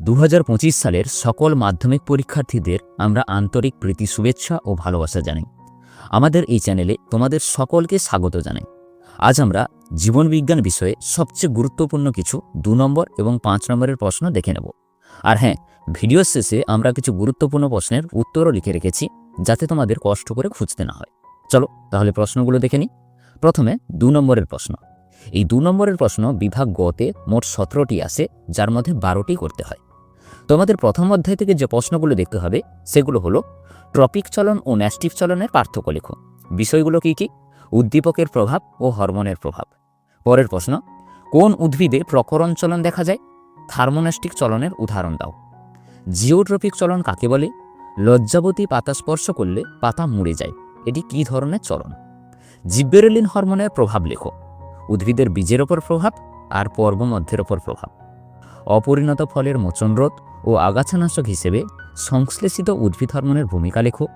দু হাজার পঁচিশ সালের সকল মাধ্যমিক পরীক্ষার্থীদের আমরা আন্তরিক প্রীতি, শুভেচ্ছা ও ভালোবাসা জানাই। আমাদের এই চ্যানেলে তোমাদের সকলকে স্বাগত জানাই। আজ আমরা জীবনবিজ্ঞান বিষয়ে সবচেয়ে গুরুত্বপূর্ণ কিছু দু নম্বর এবং পাঁচ নম্বরের প্রশ্ন দেখে নেব। আর হ্যাঁ ভিডিও শেষে আমরা কিছু গুরুত্বপূর্ণ প্রশ্নের উত্তরও লিখে রেখেছি, যাতে তোমাদের কষ্ট করে খুঁজতে না হয়। চলো তাহলে প্রশ্নগুলো দেখে নিই। প্রথমে দু নম্বরের প্রশ্ন। এই দু নম্বরের প্রশ্ন বিভাগ গতে মোট সতেরোটি আসে যার মধ্যে বারোটি করতে হয়। তোমাদের প্রথম অধ্যায় থেকে যে প্রশ্নগুলো দেখতে হবে, সেগুলো হলো, ট্রপিক চলন ও ন্যাস্টিভ চলনের পার্থক্য লেখো। বিষয়গুলো কি কি? উদ্দীপকের প্রভাব ও হরমোনের প্রভাব। পরের প্রশ্ন, কোন উদ্ভিদে প্রকরণ চলন দেখা যায়? থার্মোন্যাস্টিক চলনের উদাহরণ দাও। জিওট্রপিক চলন কাকে বলে? লজ্জাবতী পাতা স্পর্শ করলে পাতা মুড়ে যায়। এটি কী ধরনের চলন? জিব্বেরেলিন হরমোনের প্রভাব লেখো। উদ্ভিদের বীজের ওপর প্রভাব আর পর্বমধ্যের ওপর প্রভাব। অপরিণত ফলের মোচনরোধ ও আগাছানাশক হিসেবে সংশ্লেষিত উদ্ভিদ হরমোনের ভূমিকা লেখো।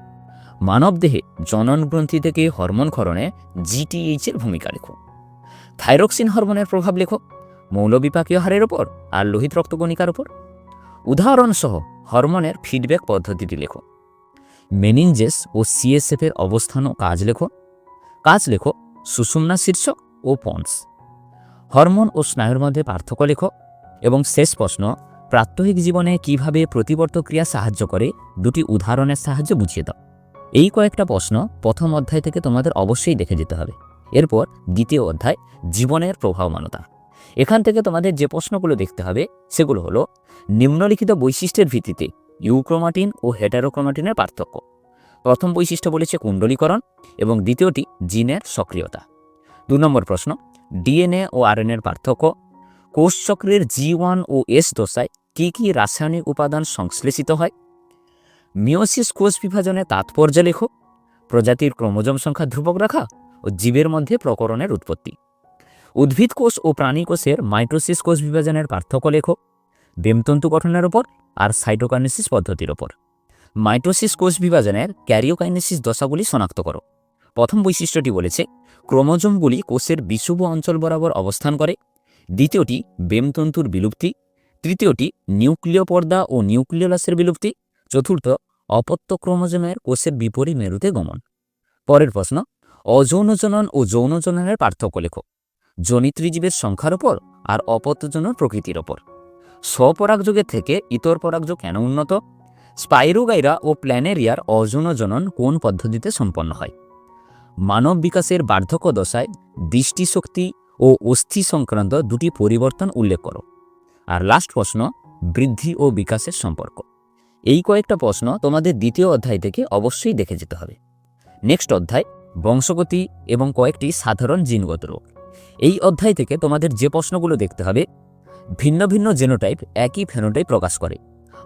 মানবদেহে জনন গ্রন্থি থেকে হরমোন ক্ষরণে জিটিএইচের ভূমিকা লেখো। থাইরক্সিন হরমোনের প্রভাব লেখো মৌলবিপাকীয় হারের ওপর আর লোহিত রক্তকণিকার ওপর। উদাহরণসহ হরমোনের ফিডব্যাক পদ্ধতিটি লেখো। মেনিনজেস ও সিএসএফ এর অবস্থান ও কাজ লেখো। কাজ লেখো, সুষুম্না শীর্ষক ও পন্স। হরমোন ও স্নায়ুর মধ্যে পার্থক্য লেখো এবং শেষ প্রশ্ন প্রাত্যহিক জীবনে কীভাবে প্রতিবর্ত ক্রিয়া সাহায্য করে, দুটি উদাহরণের সাহায্যে বুঝিয়ে দাও। এই কয়েকটা প্রশ্ন প্রথম অধ্যায় থেকে তোমাদের অবশ্যই দেখে যেতে হবে। এরপর দ্বিতীয় অধ্যায়, জীবনের প্রভাবমানতা। এখান থেকে তোমাদের যে প্রশ্নগুলো দেখতে হবে, সেগুলো হলো, নিম্নলিখিত বৈশিষ্ট্যের ভিত্তিতে ইউক্রোমাটিন ও হেটারোক্রোমাটিনের পার্থক্য। প্রথম বৈশিষ্ট্য বলেছে কুণ্ডলীকরণ এবং দ্বিতীয়টি জিনের সক্রিয়তা। দু নম্বর প্রশ্ন, ডিএনএ ও আরএনএর পার্থক্য। কোষচক্রের জি ওয়ান ও এস দশায় কী কী রাসায়নিক উপাদান সংশ্লেষিত হয়? মিওসিস কোষ বিভাজনের তাৎপর্য লেখো। প্রজাতির ক্রোমোজোম সংখ্যা ধ্রুবক রাখা ও জীবের মধ্যে প্রকরণের উৎপত্তি। উদ্ভিদ কোষ ও প্রাণী কোষের মাইটোসিস কোষ বিভাজনের পার্থক্য লেখো। বেমতন্তু গঠনের ওপর আর সাইটোকাইনেসিস পদ্ধতির ওপর মাইটোসিস কোষ বিভাজনের ক্যারিওকাইনেসিস দশাগুলি শনাক্ত করো। প্রথম বৈশিষ্ট্যটি বলেছে, ক্রোমোজোমগুলি কোষের বিষুব অঞ্চল বরাবর অবস্থান করে। দ্বিতীয়টি বেমতন্তুর বিলুপ্তি তৃতীয়টি, নিউক্লিয় পর্দা ও নিউক্লিয়লাসের বিলুপ্তি। চতুর্থ, অপত্য ক্রোমোজোমের কোষের বিপরীত মেরুতে গমন। পরের প্রশ্ন অযৌনজনন ও যৌনজননের পার্থক্য লেখো। জনিত্রীজীবের সংখ্যার ওপর আর অপত্যজনের প্রকৃতির ওপর স্বপরাগযোগের থেকে ইতর পরাগযোগ কেন উন্নত? স্পাইরোগাইরা ও প্ল্যানেরিয়ার অযৌনজনন কোন পদ্ধতিতে সম্পন্ন হয়? মানব বিকাশের বার্ধক্য দশায় দৃষ্টিশক্তি ও অস্থি সংক্রান্ত দুটি পরিবর্তন উল্লেখ করো। আর লাস্ট প্রশ্ন, বৃদ্ধি ও বিকাশের সম্পর্ক। এই কয়েকটা প্রশ্ন তোমাদের দ্বিতীয় অধ্যায় থেকে অবশ্যই দেখে যেতে হবে। নেক্সট অধ্যায়, বংশগতি এবং কয়েকটি সাধারণ জিনগত রোগ। এই অধ্যায় থেকে তোমাদের যে প্রশ্নগুলো দেখতে হবে, ভিন্ন ভিন্ন জেনোটাইপ একই ফেনোটাইপ প্রকাশ করে।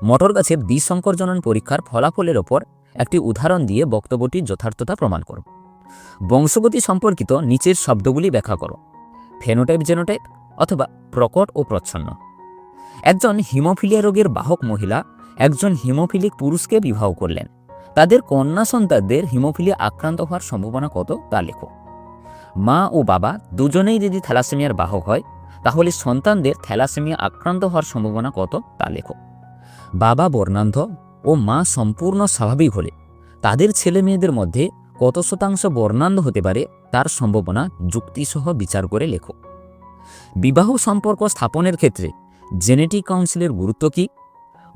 মটর গাছের দ্বিসংকরজনন পরীক্ষার ফলাফলের ওপর একটি উদাহরণ দিয়ে বক্তব্যটির যথার্থতা প্রমাণ করো। বংশগতি সম্পর্কিত নিচের শব্দগুলি ব্যাখ্যা করো। ফেনোটাইপ জেনোটাইপ অথবা প্রকট ও প্রচ্ছন্ন। একজন হিমোফিলিয়া রোগের বাহক মহিলা একজন হিমোফিলিক পুরুষকে বিবাহ করলেন। তাদের কন্যা সন্তানদের হিমোফিলিয়া আক্রান্ত হওয়ার সম্ভাবনা কত তা লেখো। মা ও বাবা দুজনেই যদি থ্যালাসেমিয়ার বাহক হয়, তাহলে সন্তানদের থ্যালাসেমিয়া আক্রান্ত হওয়ার সম্ভাবনা কত তা লেখো। বাবা বর্ণান্ধ ও মা সম্পূর্ণ স্বাভাবিক হলে তাদের ছেলে মেয়েদের মধ্যে কত শতাংশ বর্ণান্ধ হতে পারে তার সম্ভাবনা যুক্তিসহ বিচার করে লেখো। বিবাহ সম্পর্ক স্থাপনের ক্ষেত্রে জেনেটিক কাউন্সিলের গুরুত্ব কী?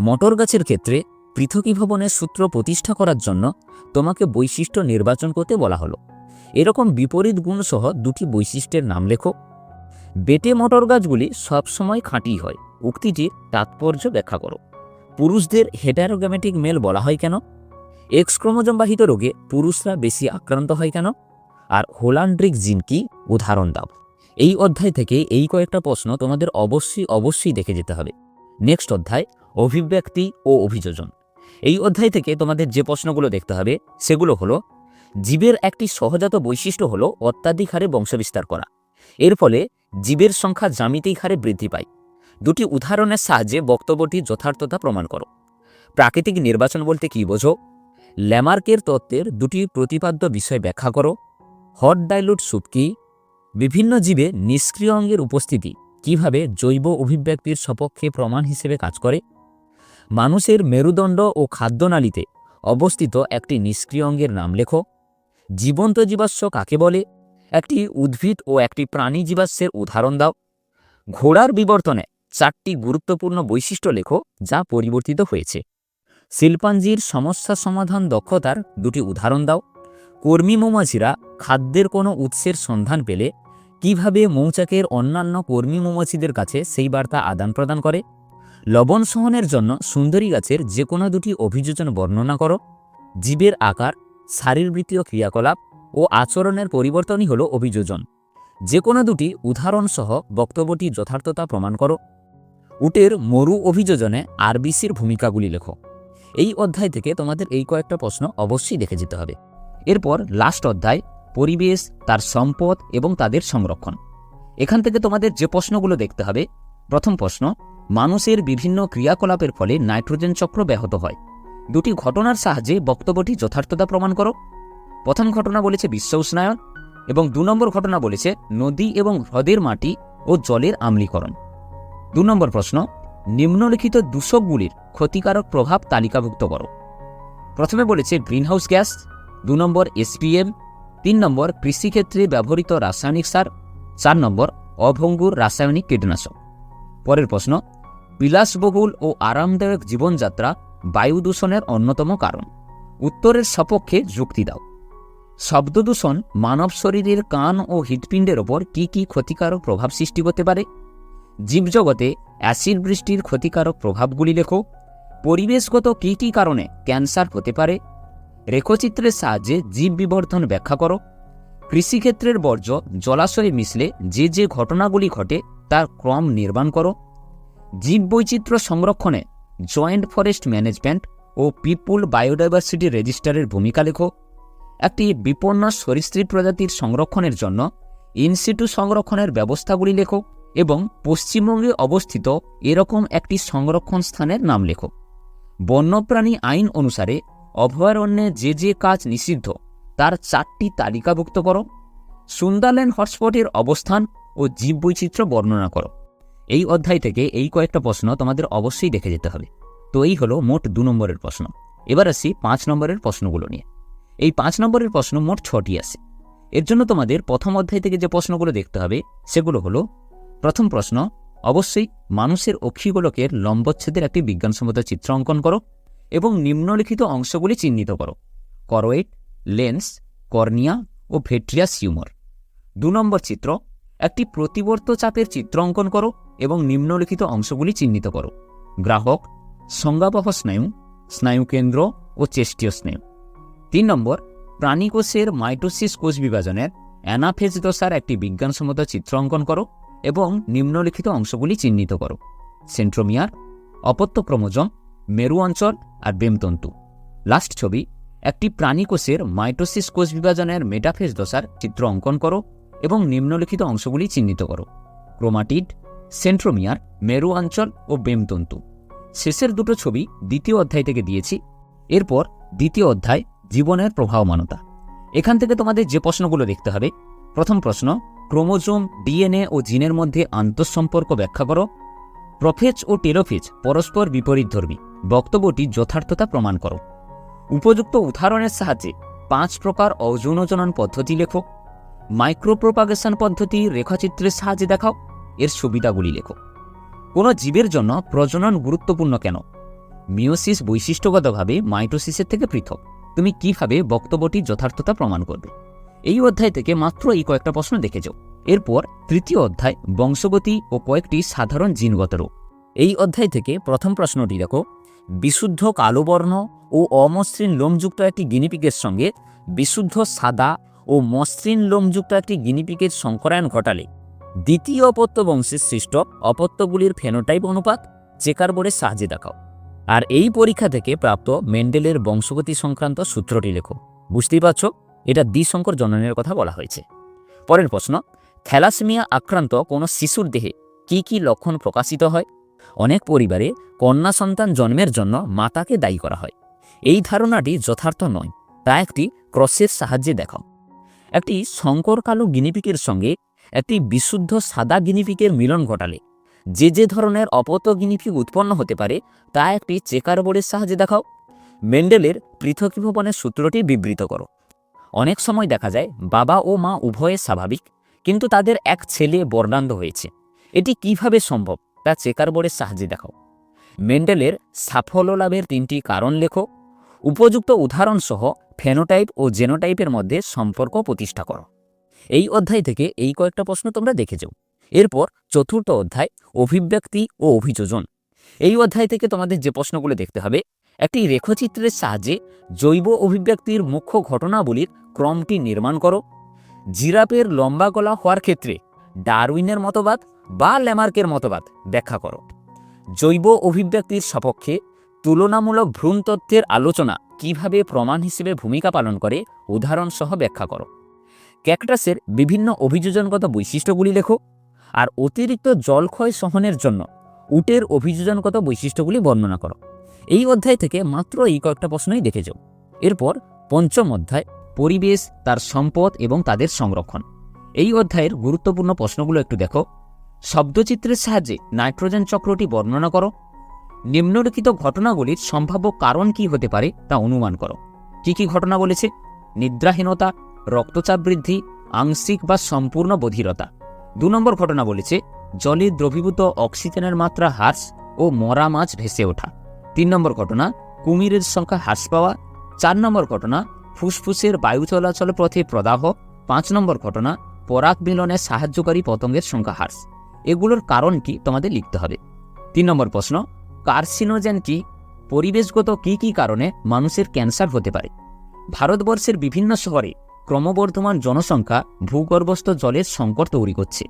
মটর গাছের ক্ষেত্রে পৃথকীভবনের সূত্র প্রতিষ্ঠা করার জন্য তোমাকে বৈশিষ্ট্য নির্বাচন করতে বলা হলো। এরকম বিপরীত গুণসহ দুটি বৈশিষ্ট্যের নাম লেখো। বেটে মটর গাছগুলি সবসময় খাঁটি হয়। উক্তিটির তাৎপর্য ব্যাখ্যা করো। পুরুষদের হেটারোগ্যামেটিক মেল বলা হয় কেন? এক্স ক্রোমোজোমবাহিত রোগে পুরুষরা বেশি আক্রান্ত হয় কেন? আর হোলান্ড্রিক জিন কি? উদাহরণ দাও। এই অধ্যায় থেকে এই কয়েকটা প্রশ্ন তোমাদের অবশ্যই অবশ্যই দেখে যেতে হবে। নেক্সট অধ্যায়, অভিব্যক্তি ও অভিযোজন। এই অধ্যায় থেকে তোমাদের যে প্রশ্নগুলো দেখতে হবে, সেগুলো হলো, জীবের একটি সহজাত বৈশিষ্ট্য হলো অত্যাধিক হারে বংশবিস্তার করা। এর ফলে জীবের সংখ্যা জ্যামিতিক হারে বৃদ্ধি পায়। দুটি উদাহরণের সাহায্যে বক্তব্যটির যথার্থতা প্রমাণ করো। প্রাকৃতিক নির্বাচন বলতে কী বোঝো? ল্যামার্কের তত্ত্বের দুটি প্রতিপাদ্য বিষয় ব্যাখ্যা করো। হট ডাইলুট স্যুপ কি? বিভিন্ন জীবে নিষ্ক্রিয় অঙ্গের উপস্থিতি কীভাবে জৈব অভিব্যক্তির সপক্ষে প্রমাণ হিসেবে কাজ করে? মানুষের মেরুদণ্ড ও খাদ্যনালীতে অবস্থিত একটি নিষ্ক্রিয় অঙ্গের নাম লেখো। জীবন্ত জীবাশ্ম কাকে বলে? একটি উদ্ভিদ ও একটি প্রাণী জীবাশ্মের উদাহরণ দাও। ঘোড়ার বিবর্তনে চারটি গুরুত্বপূর্ণ বৈশিষ্ট্য লেখো যা পরিবর্তিত হয়েছে। শিল্পাঞ্জির সমস্যা সমাধান দক্ষতার দুটি উদাহরণ দাও। কর্মী মৌমাছিরা খাদ্যের কোনো উৎসের সন্ধান পেলে কীভাবে মৌচাকের অন্যান্য কর্মী মৌমাছিদের কাছে সেই বার্তা আদান প্রদান করে? লবণ সহনের জন্য সুন্দরী গাছের যে কোনো দুটি অভিযোজন বর্ণনা করো। জীবের আকার, শারীরবৃত্তীয় ক্রিয়াকলাপ ও আচরণের পরিবর্তনই হল অভিযোজন। যে কোনো দুটি উদাহরণসহ বক্তব্যটি যথার্থতা প্রমাণ করো। উটের মরু অভিযোজনে আরবিসির ভূমিকাগুলি লেখো। এই অধ্যায় থেকে তোমাদের এই কয়েকটা প্রশ্ন অবশ্যই দেখে যেতে হবে। এরপর লাস্ট অধ্যায়, পরিবেশ, তার সম্পদ এবং তাদের সংরক্ষণ। এখান থেকে তোমাদের যে প্রশ্নগুলো দেখতে হবে, প্রথম প্রশ্ন, মানুষের বিভিন্ন ক্রিয়াকলাপের ফলে নাইট্রোজেন চক্র ব্যাহত হয়। দুটি ঘটনার সাহায্যে বক্তব্যটি যথার্থতা প্রমাণ করো। প্রথম ঘটনা বলেছে বিশ্ব উষ্ণায়ন এবং দু নম্বর ঘটনা বলেছে নদী এবং হ্রদের মাটি ও জলের আম্লীকরণ। দু নম্বর প্রশ্ন, নিম্নলিখিত দূষকগুলির ক্ষতিকারক প্রভাব তালিকাভুক্ত করো। প্রথমে বলেছে গ্রিনহাউস গ্যাস দু নম্বর এসপিএম, তিন নম্বর কৃষিক্ষেত্রে ব্যবহৃত রাসায়নিক সার, চার নম্বর অভঙ্গুর রাসায়নিক কীটনাশক। পরের প্রশ্ন, বিলাসবহুল ও আরামদায়ক জীবনযাত্রা বায়ু দূষণের অন্যতম কারণ। উত্তরের সপক্ষে যুক্তি দাও। শব্দ দূষণ মানব শরীরের কান ও হৃৎপিণ্ডের ওপর কী কী ক্ষতিকারক প্রভাব সৃষ্টি করতে পারে? জীবজগতে অ্যাসিড বৃষ্টির ক্ষতিকারক প্রভাবগুলি লেখো। পরিবেশগত কী কী কারণে ক্যান্সার হতে পারে? রেখচিত্রের সাহায্যে জীব বিবর্ধন ব্যাখ্যা করো। কৃষিক্ষেত্রের বর্জ্য, জলাশয়ে মিশলে যে যে ঘটনাগুলি ঘটে তার ক্রম নির্মাণ করো। জীববৈচিত্র্য সংরক্ষণে জয়েন্ট ফরেস্ট ম্যানেজমেন্ট ও পিপুল বায়োডাইভার্সিটি রেজিস্টারের ভূমিকা লেখো। একটি বিপন্ন সরীসৃপ প্রজাতির সংরক্ষণের জন্য ইনসিটু সংরক্ষণের ব্যবস্থাগুলি লেখো এবং পশ্চিমবঙ্গে অবস্থিত এরকম একটি সংরক্ষণ স্থানের নাম লেখো। বন্যপ্রাণী আইন অনুসারে অভয়ারণ্যে যে যে কাজ নিষিদ্ধ, তার চারটি তালিকাভুক্ত করো। সুন্দরল্যান্ড হটস্পটের অবস্থান ও জীববৈচিত্র্য বর্ণনা করো। এই অধ্যায় থেকে এই কয়েকটা প্রশ্ন তোমাদের অবশ্যই দেখে যেতে হবে। তো এই হলো মোট দু নম্বরের প্রশ্ন। এবার আসি পাঁচ নম্বরের প্রশ্নগুলো নিয়ে। এই পাঁচ নম্বরের প্রশ্ন মোট ছটি আসে এর জন্য তোমাদের প্রথম অধ্যায় থেকে যে প্রশ্নগুলো দেখতে হবে, সেগুলো হলো, প্রথম প্রশ্ন, অবশ্যই মানুষের অক্ষিগোলকের লম্বচ্ছেদের একটি বিজ্ঞানসম্মত চিত্র অঙ্কন করো। এবং নিম্নলিখিত অংশগুলি চিহ্নিত করো। করোয়েট লেন্স কর্নিয়া ও ভেট্রিয়াস হিউমর দু নম্বর চিত্র, একটি প্রতিবর্ত চাপের চিত্র অঙ্কন করো এবং নিম্নলিখিত অংশগুলি চিহ্নিত করো। গ্রাহক, সংজ্ঞাবহ স্নায়ু স্নায়ুকেন্দ্র ও চেষ্টীয় স্নায়ু। তিন নম্বর প্রাণীকোষের মাইটোসিস কোষ বিভাজনের অ্যানাফেজ দশার একটি বিজ্ঞানসম্মত চিত্র অঙ্কন করো এবং নিম্নলিখিত অংশগুলি চিহ্নিত করো। সেন্ট্রোমিয়ার অপত্য ক্রোমোজম মেরু অঞ্চল আর বেমতন্তু। লাস্ট ছবি, একটি প্রাণীকোষের মাইটোসিস কোষ বিভাজনের মেটাফেজ দশার চিত্র অঙ্কন করো এবং নিম্নলিখিত অংশগুলি চিহ্নিত করো। ক্রোমাটিড সেন্ট্রোমিয়ার মেরু অঞ্চল ও বেমতন্তু। শেষের দুটো ছবি দ্বিতীয় অধ্যায় থেকে দিয়েছি। এরপর দ্বিতীয় অধ্যায়, জীবনের প্রবাহমানতা। এখান থেকে তোমাদের যে প্রশ্নগুলো দেখতে হবে। প্রথম প্রশ্ন, ক্রোমোজোম, ডিএনএ ও জিনের মধ্যে আন্তঃসম্পর্ক ব্যাখ্যা করো। প্রফেজ ও টেরোফেজ পরস্পর বিপরীতধর্মী। বক্তব্যটি যথার্থতা প্রমাণ করো। উপযুক্ত উদাহরণের সাহায্যে পাঁচ প্রকার অযৌনজনন পদ্ধতি লেখো। মাইক্রোপ্রোপাগেশন পদ্ধতি রেখাচিত্রের সাহায্যে দেখাও। এর সুবিধাগুলি লেখো। কোনো জীবের জন্য প্রজনন গুরুত্বপূর্ণ কেন? মিওসিস বৈশিষ্ট্যগতভাবে মাইটোসিসের থেকে পৃথক। তুমি কীভাবে বক্তব্যটি যথার্থতা প্রমাণ করবে? এই অধ্যায় থেকে মাত্র এই কয়েকটা প্রশ্ন দেখে যাও। এরপর তৃতীয় অধ্যায় বংশগতি ও কয়েকটি সাধারণ জিনগত রোগ। এই অধ্যায় থেকে প্রথম প্রশ্নটি দেখো। বিশুদ্ধ কালো বর্ণ ও অমসৃণ লোমযুক্ত একটি গিনিপিকের সঙ্গে বিশুদ্ধ সাদা ও মসৃণ লোমযুক্ত একটি গিনিপিকের সংকরায়ন ঘটালে দ্বিতীয় অপত্য বংশের সৃষ্ট অপত্যগুলির ফেনোটাইপ অনুপাত চেকার বোর্ডের সাহায্যে দেখাও। আর এই পরীক্ষা থেকে প্রাপ্ত মেন্ডেলের বংশগতি সংক্রান্ত সূত্রটি লেখো। বুঝতেই পারছ? এটা দ্বিশঙ্কর জননের কথা বলা হয়েছে। পরের প্রশ্ন, থ্যালাসেমিয়া আক্রান্ত কোনো শিশুর দেহে কি কি লক্ষণ প্রকাশিত হয়? অনেক পরিবারে কন্যা সন্তান জন্মের জন্য মাতাকে দায়ী করা হয়। এই ধারণাটি যথার্থ নয়, তা একটি ক্রসের সাহায্যে দেখাও একটি শঙ্কর কালো গিনিপিকের সঙ্গে একটি বিশুদ্ধ সাদা গিনিপিকের মিলন ঘটালে। যে যে ধরনের অপতগিনিফিক উৎপন্ন হতে পারে, তা একটি চেকার বোর্ডের সাহায্যে দেখাও। মেন্ডেলের পৃথকীভবনের সূত্রটি বিবৃত করো। অনেক সময় দেখা যায়, বাবা ও মা উভয়ে স্বাভাবিক, কিন্তু তাদের এক ছেলে বর্ণান্ধ হয়েছে। এটি কীভাবে সম্ভব? তা চেকার বোর্ডের সাহায্যে দেখাও। মেন্ডেলের সাফল্য লাভের তিনটি কারণ লেখো। উপযুক্ত উদাহরণসহ ফেনোটাইপ ও জেনোটাইপের মধ্যে সম্পর্ক প্রতিষ্ঠা করো। এই অধ্যায় থেকে এই কয়েকটা প্রশ্ন তোমরা দেখে যাও। এরপর চতুর্থ অধ্যায়, অভিব্যক্তি ও অভিযোজন। এই অধ্যায় থেকে তোমাদের যে প্রশ্নগুলো দেখতে হবে, একটি রেখচিত্রের সাহায্যে জৈব অভিব্যক্তির মুখ্য ঘটনাবলীর ক্রমটি নির্মাণ করো। জিরাফের লম্বা গলা হওয়ার ক্ষেত্রে ডারউইনের মতবাদ বা ল্যামার্কের মতবাদ ব্যাখ্যা করো। জৈব অভিব্যক্তির সপক্ষে তুলনামূলক ভ্রূণতত্ত্বের আলোচনা কীভাবে প্রমাণ হিসেবে ভূমিকা পালন করে উদাহরণসহ ব্যাখ্যা করো। ক্যাকটাসের বিভিন্ন অভিযোজনগত বৈশিষ্ট্যগুলি লেখো আর অতিরিক্ত জলক্ষয় সহনের জন্য উটের অভিযোজনগত বৈশিষ্ট্যগুলি বর্ণনা করো। এই অধ্যায় থেকে মাত্র এই কয়েকটা প্রশ্নই দেখে যাও। এরপর পঞ্চম অধ্যায়, পরিবেশ, তার সম্পদ এবং তাদের সংরক্ষণ। এই অধ্যায়ের গুরুত্বপূর্ণ প্রশ্নগুলো একটু দেখো। শব্দচিত্রের সাহায্যে নাইট্রোজেন চক্রটি বর্ণনা করো। নিম্নলিখিত ঘটনাগুলির সম্ভাব্য কারণ কি হতে পারে তা অনুমান করো। কি কি ঘটনা বলেছে? নিদ্রাহীনতা, রক্তচাপ বৃদ্ধি, আংশিক বা সম্পূর্ণ বধিরতা। দু নম্বর ঘটনা বলেছে, জলে দ্রবীভূত অক্সিজেনের মাত্রা হ্রাস ও মরা মাছ ভেসে ওঠা। তিন নম্বর ঘটনা, কুমিরের সংখ্যা হ্রাস পাওয়া। চার নম্বর ঘটনা, ফুসফুসের বায়ু চলাচল পথে প্রদাহ। পাঁচ নম্বর ঘটনা পরাগ মিলনে সাহায্যকারী পতঙ্গের সংখ্যা হ্রাস। এগুলোর কারণ কি তোমাদের লিখতে হবে। তিন নম্বর প্রশ্ন, কার্সিনোজেন কি? পরিবেশগত কি কি কারণে মানুষের ক্যান্সার হতে পারে? ভারতবর্ষের বিভিন্ন শহরে ক্রমবর্ধমান জনসংখ্যা ভূগর্ভস্থ জলের সংকট তৈরি করছে।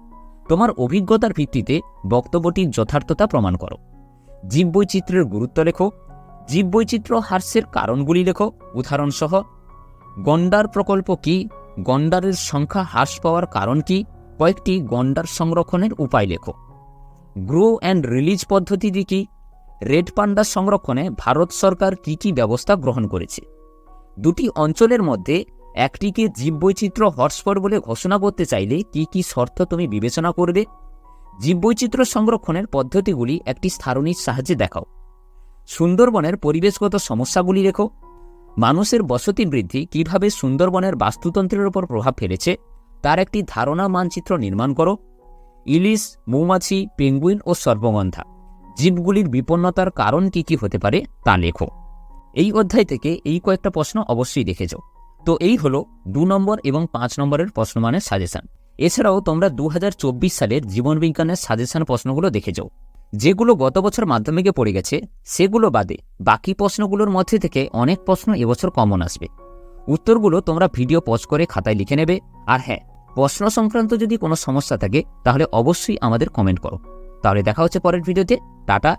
তোমার অভিজ্ঞতার ভিত্তিতে বক্তব্যটির যথার্থতা প্রমাণ করো। জীববৈচিত্র্যের গুরুত্ব লেখো। জীববৈচিত্র্য হ্রাসের কারণগুলি লেখো। উদাহরণসহ, গন্ডার প্রকল্প কি? গন্ডারের সংখ্যা হ্রাস পাওয়ার কারণ কি? কয়েকটি গন্ডার সংরক্ষণের উপায় লেখো। গ্রো অ্যান্ড রিলিজ পদ্ধতিটি কি? রেড পান্ডা সংরক্ষণে ভারত সরকার কি কি ব্যবস্থা গ্রহণ করেছে? দুটি অঞ্চলের মধ্যে একটিকে জীববৈচিত্র্য হটস্পট বলে ঘোষণা করতে চাইলে কি কি শর্ত তুমি বিবেচনা করবে? জীববৈচিত্র্য সংরক্ষণের পদ্ধতিগুলি একটি সারণীর সাহায্যে দেখাও। সুন্দরবনের পরিবেশগত সমস্যাগুলি লেখো। মানুষের বসতি বৃদ্ধি কীভাবে সুন্দরবনের বাস্তুতন্ত্রের উপর প্রভাব ফেলেছে? তার একটি ধারণা মানচিত্র নির্মাণ করো। ইলিশ, মৌমাছি, পেঙ্গুইন ও সর্বগন্ধা। জীবগুলির বিপন্নতার কারণ কি কি হতে পারে তা লেখো। এই অধ্যায় থেকে এই কয়েকটা প্রশ্ন অবশ্যই দেখেছ। তো এই হলো দু নম্বর এবং পাঁচ নম্বরের প্রশ্নমানের সাজেশন। এছাড়াও তোমরা দু হাজার চব্বিশ সালের জীবনবিজ্ঞানের সাজেশন প্রশ্নগুলো দেখে যাও যেগুলো গত বছর মাধ্যমিকে পড়ে গেছে, সেগুলো বাদে বাকি প্রশ্নগুলোর মধ্যে থেকে অনেক প্রশ্ন এবছর কমন আসবে। উত্তরগুলো তোমরা ভিডিও পজ করে খাতায় লিখে নেবে। আর হ্যাঁ প্রশ্ন সংক্রান্ত যদি কোনো সমস্যা থাকে, তাহলে অবশ্যই আমাদের কমেন্ট করো। তাহলে দেখা হচ্ছে পরের ভিডিওতে। টাটা।